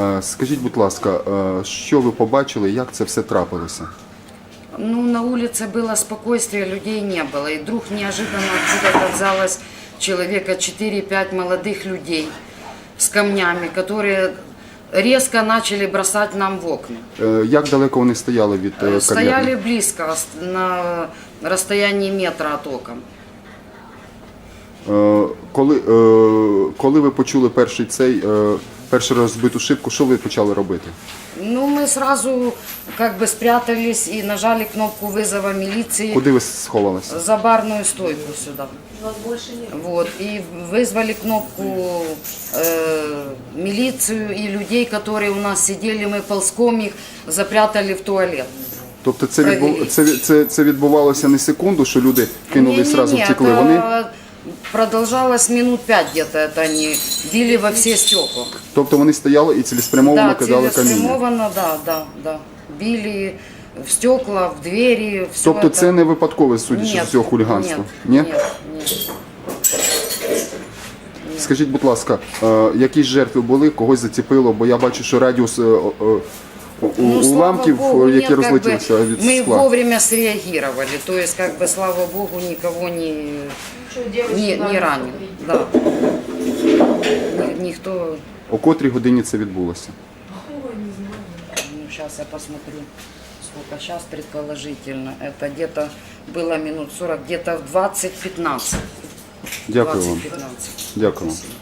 Е, Скажіть, будь ласка, е, що ви побачили, як це все трапилося? Ну, на улице было спокойствие, людей не было. И вдруг неожиданно откуда оказалось человека 4-5 молодых людей с камнями, которые резко начали бросать нам в окна. Е, Як далеко вони стояли від е, кав'ярні? Стояли близко, ос- на расстоянии метра от окон. Е, Коли, е, коли ви почули перший цей, е, першу розбиту шибку, що ви почали робити? Ну, мы сразу как бы спрятались и нажали кнопку вызова милиции Куди ви сховалися? за барную стойку сюда. Вас больше нет. Вот, и вызвали кнопку э, милицию и людей, которые у нас сидели, мы ползком их запрятали в туалет. Тобто це, відбу... Провірити. це, від- це, це відбувалося не секунду, що люди кинули і Не-не-не, зразу втекли. это Вони, продолжалось минут пять где-то, это они били во все стекла. тобто вони стояли і цілеспрямовано Да, кидали каміння. целеспрямованно, да, да, да. Били в стекла, в двери, все Тобто это. це не випадкове, судячи Нет, з цього хуліганства? Нет, нет, нет. Скажіть, будь ласка, е, якісь жертви були, когось зацепило, бо я бачу, що радіус е, е, Ну, слава уламків, Богу, е, які нет, как бы розлетілися від мы скла. вовремя среагировали. То есть, как бы, слава Богу, никого не, Что, девочки, не, да, не ранен. смотрите. Да. Ни- Никто, О котрій годині це відбулося? Ой, не знаю. ну, сейчас я посмотрю, сколько сейчас предположительно. Это где-то было минут 40, где-то в 20-15. Дякую вам. 20-15. Дякую вам. Спасибо.